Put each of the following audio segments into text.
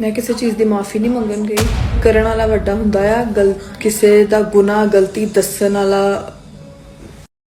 ਮੈਂ ਕਿਸੇ ਚੀਜ਼ ਦੀ ਮਾਫੀ ਨਹੀਂ ਮੰਗਣ ਗਈ। ਕਰਨ ਵਾਲਾ ਵੱਡਾ ਹੁੰਦਾ ਆ, ਗਲ, ਕਿਸੇ ਦਾ ਗੁਨਾਹ, ਗਲਤੀ ਦੱਸਣ ਵਾਲਾ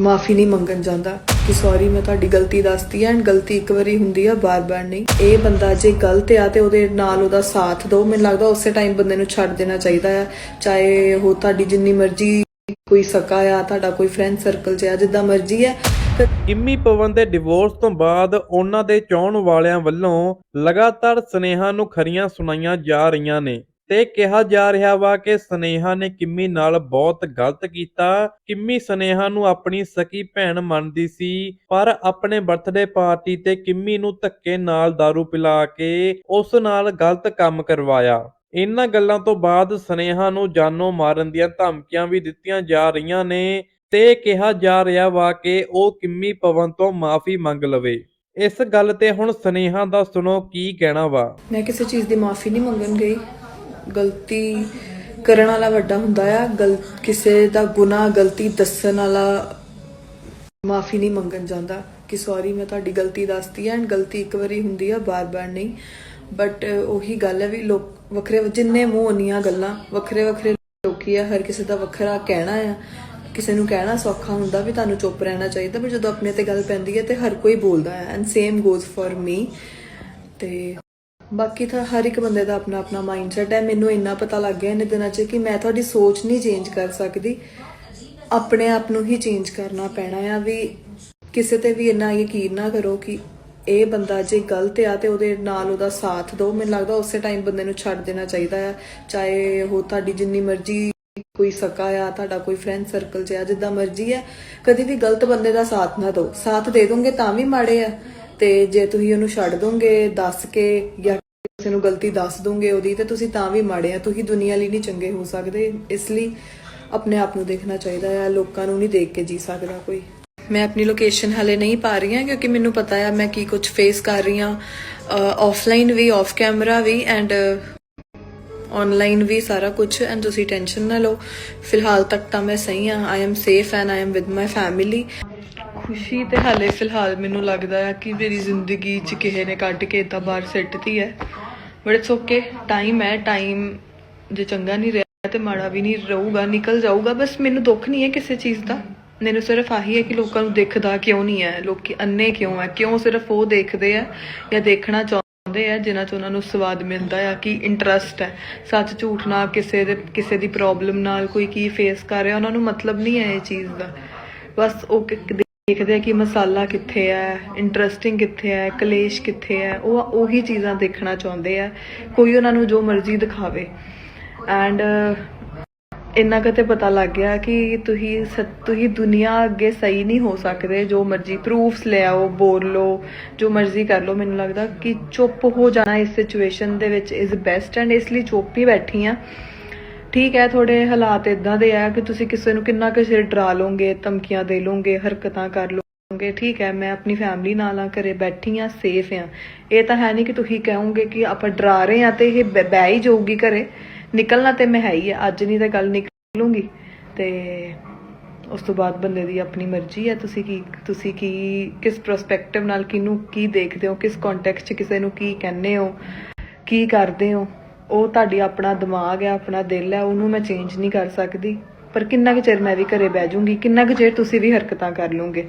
ਮਾਫੀ ਨਹੀਂ ਮੰਗਣ ਜਾਂਦਾ। ਕਿ ਸੌਰੀ ਮੈਂ ਤੁਹਾਡੀ ਗਲਤੀ ਦੱਸਤੀ ਐਂਡ ਗਲਤੀ ਇੱਕ ਵਾਰੀ ਹੁੰਦੀ ਆ, ਬਾਰ-ਬਾਰ ਨਹੀਂ। ਇਹ ਬੰਦਾ ਜੇ ਗਲਤ ਆ ਤੇ ਉਹਦੇ ਨਾਲ ਉਹਦਾ ਸਾਥ ਦਿਓ। ਮੈਨੂੰ ਲੱਗਦਾ ਉਸੇ ਟਾਈਮ ਬੰਦੇ ਨੂੰ ਛੱਡ ਦੇਣਾ ਚਾਹੀਦਾ ਆ। ਚਾਹੇ ਉਹ ਤੁਹਾਡੀ ਜਿੰਨੀ ਮਰਜ਼ੀ ਕੋਈ ਸਕਾ ਆ, ਤੁਹਾਡਾ ਕੋਈ ਫਰੈਂਡ ਸਰਕਲ ਚ ਆ, ਜਿੱਦਾਂ ਮਰਜ਼ੀ ਆ। ਕਿੰਮੀ ਪਵਨ ਦੇ ਡਿਵੋਰਸ ਤੋਂ ਬਾਅਦ ਉਹਨਾਂ ਦੇ ਚਾਹਣ ਵਾਲਿਆਂ ਵੱਲੋਂ ਲਗਾਤਾਰ ਸਨੇਹਾ ਨੂੰ ਖਰੀਆਂ ਸੁਣਾਈਆਂ ਜਾ ਰਹੀਆਂ ਨੇ ਤੇ ਕਿਹਾ ਜਾ ਰਿਹਾ ਵਾ ਕਿ ਸਨੇਹਾ ਨੇ ਕਿੰਮੀ ਨਾਲ ਬਹੁਤ ਗਲਤ ਕੀਤਾ। ਕਿੰਮੀ ਸਨੇਹਾ ਨੂੰ ਆਪਣੀ ਸਕੀ ਭੈਣ ਮੰਨਦੀ ਸੀ, ਪਰ ਆਪਣੇ ਬਰਥਡੇ ਪਾਰਟੀ ਤੇ ਕਿੰਮੀ ਨੂੰ ਧੱਕੇ ਨਾਲ दारू ਪਿਲਾ ਕੇ ਉਸ ਨਾਲ ਗਲਤ ਕੰਮ ਕਰਵਾਇਆ। ਇਹਨਾਂ ਗੱਲਾਂ ਤੋਂ ਬਾਅਦ ਸਨੇਹਾ ਨੂੰ ਜਾਨੋਂ ਮਾਰਨ ਦੀਆਂ ਧਮਕੀਆਂ ਵੀ ਦਿੱਤੀਆਂ ਜਾ ਰਹੀਆਂ ਨੇ। ਤੇ ਕਿਹਾ ਜਾ ਰਿਹਾ ਵਾ ਕਿ ਉਹ ਕਿੰਮੀ ਪਵਨ ਤੋਂ ਮਾਫੀ ਮੰਗ ਲਵੇ। ਇਸ ਗੱਲ ਤੇ ਹੁਣ ਸਨੇਹਾ ਦਾ ਸੁਣੋ ਕੀ ਕਹਿਣਾ ਵਾ। ਮੈਂ ਕਿਸੇ ਚੀਜ਼ ਦੀ ਮਾਫੀ ਨਹੀਂ ਮੰਗਣ ਗਈ। ਗਲਤੀ ਕਰਨ ਵਾਲਾ ਵੱਡਾ ਹੁੰਦਾ ਆ। ਗਲ, ਕਿਸੇ ਦਾ ਗੁਨਾਹ, ਗਲਤੀ ਦੱਸਣ ਵਾਲਾ ਮਾਫੀ ਨਹੀਂ ਮੰਗਣ ਜਾਂਦਾ। ਕਿ ਸੌਰੀ ਮੈਂ ਤੁਹਾਡੀ ਗਲਤੀ ਦੱਸਤੀ ਐਂਡ ਗਲਤੀ ਇੱਕ ਵਾਰੀ ਹੁੰਦੀ ਆ, ਬਾਰ-ਬਾਰ ਨਹੀਂ। ਬਟ ਉਹੀ ਗੱਲ ਹੈ ਵੀ ਲੋਕ ਵੱਖਰੇ ਜਿੰਨੇ ਮੂੰਹ ਉਨੀਆਂ ਗੱਲਾਂ ਵੱਖਰੇ ਵੱਖਰੇ ਲੋਕੀ ਆ, ਹਰ ਕਿਸੇ ਦਾ ਵੱਖਰਾ ਕਹਿਣਾ ਆ। ਕਿਸੇ ਨੂੰ ਕਹਿਣਾ ਸੌਖਾ ਹੁੰਦਾ ਵੀ ਤੁਹਾਨੂੰ ਚੁੱਪ ਰਹਿਣਾ ਚਾਹੀਦਾ ਪਰ ਜਦੋਂ ਆਪਣੇ ਤੇ ਗੱਲ ਪੈਂਦੀ ਹੈ ਤੇ ਹਰ ਕੋਈ ਬੋਲਦਾ ਹੈ and same goes for me ਤੇ ਬਾਕੀ ਤਾਂ ਹਰ ਇੱਕ ਬੰਦੇ ਦਾ ਆਪਣਾ ਆਪਣਾ ਮਾਈਂਡਸੈਟ ਹੈ। ਮੈਨੂੰ ਇੰਨਾ ਪਤਾ ਲੱਗ ਗਿਆ ਇਹਨੇ ਦਿਨਾਂ 'ਚ ਕਿ ਮੈਂ ਤੁਹਾਡੀ ਸੋਚ ਨਹੀਂ ਚੇਂਜ ਕਰ ਸਕਦੀ। ਆਪਣੇ ਆਪ ਨੂੰ ਹੀ ਚੇਂਜ ਕਰਨਾ ਪੈਣਾ ਆ ਵੀ ਕਿਸੇ ਤੇ ਵੀ ਇੰਨਾ ਯਕੀਨ ਨਾ ਕਰੋ ਕਿ ਇਹ ਬੰਦਾ ਜੇ ਗਲਤ ਆ ਤੇ ਉਹਦੇ ਨਾਲ ਉਹਦਾ ਸਾਥ ਦਿਓ। ਮੈਨੂੰ ਲੱਗਦਾ ਉਸੇ ਟਾਈਮ ਬੰਦੇ ਨੂੰ ਛੱਡ ਦੇਣਾ ਚਾਹੀਦਾ ਆ। ਚਾਹੇ ਉਹ ਤੁਹਾਡੀ ਜਿੰਨੀ ਮਰਜ਼ੀ ਕੋਈ ਸਕਾ ਆ, ਤੁਹਾਡਾ ਕੋਈ ਫਰੈਂਡ ਸਰਕਲ 'ਚ ਜਿੱਦਾਂ ਮਰਜ਼ੀ ਆ। ਕਦੀ ਵੀ ਗਲਤ ਬੰਦੇ ਦਾ ਸਾਥ ਨਾ ਦਿਓ। ਸਾਥ ਦੇ ਦੋਗੇ ਤਾਂ ਵੀ ਮਾੜੇ ਆ। ਤੇ ਜੇ ਤੁਸੀਂ ਉਹਨੂੰ ਛੱਡ ਦੋਗੇ, ਦੱਸ ਕੇ ਜਾਂ ਕਿਸੇ ਨੂੰ ਗਲਤੀ ਦੱਸ ਦੋਗੇ ਉਹਦੀ, ਤੇ ਤੁਸੀਂ ਤਾਂ ਵੀ ਮਾੜੇ ਆ। ਤੁਸੀਂ ਦੁਨੀਆ ਲਈ ਨਹੀਂ ਚੰਗੇ ਹੋ ਸਕਦੇ। ਇਸ ਲਈ ਆਪਣੇ ਆਪ ਨੂੰ ਦੇਖਣਾ ਚਾਹੀਦਾ ਆ। ਲੋਕਾਂ ਨੂੰ ਨਹੀਂ ਦੇਖ ਕੇ ਜੀ ਸਕਦਾ ਕੋਈ। ਮੈਂ ਆਪਣੀ ਲੋਕੇਸ਼ਨ ਹਲੇ ਨਹੀਂ ਪਾ ਰਹੀ ਹਾਂ, ਕਿਉਂਕਿ ਮੈਨੂੰ ਪਤਾ ਆ ਮੈਂ ਕੀ ਕੁਝ ਫੇਸ ਕਰ ਰਹੀ ਹਾਂ। ਆਫਲਾਈਨ ਵੀ ਆਫ ਕੈਮਰਾ ਵੀ ਐਂਡ ਆਨਲਾਈਨ ਵੀ ਸਾਰਾ ਕੁਝ ਐਂਡ ਤੁਸੀਂ ਟੈਨਸ਼ਨ ਨਾ ਲਓ। ਫਿਲਹਾਲ ਤੱਕ ਤਾਂ ਮੈਂ ਸਹੀ ਹਾਂ। I am safe and I am with my family ਖੁਸ਼ੀ ਤੇ ਹਾਲੇ ਫਿਲਹਾਲ ਮੈਨੂੰ ਲੱਗਦਾ ਆ ਕਿ ਮੇਰੀ ਜ਼ਿੰਦਗੀ 'ਚ ਕਿਸੇ ਨੇ ਕੱਢ ਕੇ ਤਾਂ ਬਾਹਰ ਸਿੱਟਤੀ ਹੈ। ਬਟ ਇਟਸ ਓਕੇ ਟਾਈਮ ਹੈ। ਟਾਈਮ ਜੇ ਚੰਗਾ ਨਹੀਂ ਰਿਹਾ ਤੇ ਮਾੜਾ ਵੀ ਨਹੀਂ ਰਹੂਗਾ, ਨਿਕਲ ਜਾਊਗਾ। ਬਸ ਮੈਨੂੰ ਦੁੱਖ ਨਹੀਂ ਹੈ ਕਿਸੇ ਚੀਜ਼ ਦਾ। ਮੈਨੂੰ ਸਿਰਫ ਆਹੀ ਹੈ ਕਿ ਲੋਕਾਂ ਨੂੰ ਦਿਖਦਾ ਕਿਉਂ ਨਹੀਂ ਹੈ। ਲੋਕੀ ਅੰਨੇ ਕਿਉਂ ਹੈ? ਕਿਉਂ ਸਿਰਫ ਉਹ ਦੇਖਦੇ ਆ ਜਾਂ ਦੇਖਣਾ ਚਾਹੁੰਦੇ ਆ, ਜਿਨ੍ਹਾਂ 'ਚ ਉਹਨਾਂ ਨੂੰ ਸਵਾਦ ਮਿਲਦਾ ਆ, ਕਿ ਇੰਟਰਸਟ ਹੈ ਸੱਚ ਝੂਠ ਨਾਲ ਕਿਸੇ ਦੇ, ਕਿਸੇ ਦੀ ਪ੍ਰੋਬਲਮ ਨਾਲ ਕੋਈ ਕੀ ਫੇਸ ਕਰ ਰਿਹਾ, ਉਹਨਾਂ ਨੂੰ ਮਤਲਬ ਨਹੀਂ ਹੈ ਇਹ ਚੀਜ਼ ਦਾ। ਬਸ ਉਹ ਦੇਖਦੇ ਆ ਕਿ ਮਸਾਲਾ ਕਿੱਥੇ ਹੈ ਇੰਟਰਸਟਿੰਗ ਕਿੱਥੇ ਹੈ ਕਲੇਸ਼ ਕਿੱਥੇ ਹੈ ਉਹ ਉਹੀ ਚੀਜ਼ਾਂ ਦੇਖਣਾ ਚਾਹੁੰਦੇ ਆ। ਕੋਈ ਉਹਨਾਂ ਨੂੰ ਜੋ ਮਰਜ਼ੀ ਦਿਖਾਵੇ। ਐਂਡ ਇੰਨਾ ਕਿਤੇ ਪਤਾ ਲੱਗ ਗਿਆ ਕਿ ਤੁਸੀਂ ਤੁਸੀਂ ਦੁਨੀਆ ਅੱਗੇ ਸਹੀ ਨਹੀਂ ਹੋ ਸਕਦੇ। ਜੋ ਮਰਜ਼ੀ ਪ੍ਰੂਫਸ ਲੈ ਆਓ, ਬੋਲ ਲਓ, ਜੋ ਮਰਜ਼ੀ ਕਰ ਲਓ, ਮੈਨੂੰ ਲੱਗਦਾ ਕਿ ਚੁੱਪ ਹੋ ਜਾਣਾ ਇਸ ਸਿਚੁਏਸ਼ਨ ਦੇ ਵਿੱਚ ਇਜ਼ ਬੈਸਟ ਐਂਡ ਇਸ ਲਈ ਚੁੱਪ ਹੀ ਬੈਠੀ ਆ। ਠੀਕ ਹੈ ਥੋੜੇ ਹਾਲਾਤ ਇਦਾਂ ਦੇ ਆ ਕਿ ਤੁਸੀਂ ਕਿਸੇ ਨੂੰ ਕਿੰਨਾ ਕੁ ਚਿਰ ਡਰਾ ਲਓਗੇ, ਧਮਕੀਆਂ ਦੇ ਲੋਗੇ ਹਰਕਤਾਂ ਕਰ ਲੋਗੇ ਠੀਕ ਹੈ, ਮੈਂ ਆਪਣੀ ਫੈਮਿਲੀ ਨਾਲ ਆ, ਘਰੇ ਬੈਠੀ ਆ ਸੇਫ ਆ। ਇਹ ਤਾਂ ਹੈ ਨਹੀਂ ਕਿ ਤੁਸੀਂ ਕਹੋਗੇ ਕਿ ਆਪਾਂ ਡਰਾ ਰਹੇ ਆ ਤੇ ਇਹ ਬੈ ਬਹਿ ਹੀ ਜਾਊਗੀ ਘਰੇ। ਨਿਕਲਣਾ ਤੇ ਮੈਂ ਹੈ ਹੀ ਆ, ਅੱਜ ਨਹੀਂ ਤਾਂ ਗੱਲ ਨਿਕਲੂੰਗੀ। ਤੇ ਉਸ ਤੋਂ ਬਾਅਦ ਬੰਦੇ ਦੀ ਆਪਣੀ ਮਰਜ਼ੀ ਹੈ ਤੁਸੀਂ ਕੀ ਤੁਸੀਂ ਕੀ, ਕਿਸ ਪ੍ਰਸਪੈਕਟਿਵ ਨਾਲ ਕਿਹਨੂੰ ਕੀ ਦੇਖਦੇ ਹੋ, ਕਿਸ ਕੰਟੈਕਸਟ 'ਚ ਕਿਸੇ ਨੂੰ ਕੀ ਕਹਿੰਦੇ ਹੋ, ਕੀ ਕਰਦੇ ਹੋ, ਉਹ ਤੁਹਾਡੀ ਆਪਣਾ ਦਿਮਾਗ ਹੈ ਆਪਣਾ ਦਿਲ ਹੈ ਉਹਨੂੰ ਮੈਂ ਚੇਂਜ ਨਹੀਂ ਕਰ ਸਕਦੀ। ਪਰ ਕਿੰਨਾ ਕੁ ਚਿਰ ਮੈਂ ਵੀ ਘਰੇ ਬਹਿ ਜਾਊਂਗੀ, ਕਿੰਨਾ ਕੁ ਚਿਰ ਤੁਸੀਂ ਵੀ ਹਰਕਤਾਂ ਕਰ ਲਓਗੇ।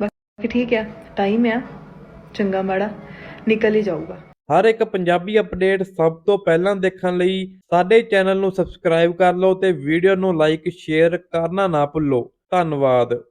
ਬਾਕੀ ਠੀਕ ਹੈ ਟਾਈਮ ਹੈ ਚੰਗਾ ਮਾੜਾ, ਨਿਕਲ ਹੀ ਜਾਊਗਾ। ਹਰ ਇੱਕ ਪੰਜਾਬੀ ਅਪਡੇਟ ਸਭ ਤੋਂ ਪਹਿਲਾਂ ਦੇਖਣ ਲਈ ਸਾਡੇ ਚੈਨਲ ਨੂੰ ਸਬਸਕ੍ਰਾਈਬ ਕਰ ਲਓ ਤੇ ਵੀਡੀਓ ਨੂੰ ਲਾਈਕ, ਸ਼ੇਅਰ ਕਰਨਾ ਨਾ ਭੁੱਲੋ। ਧੰਨਵਾਦ।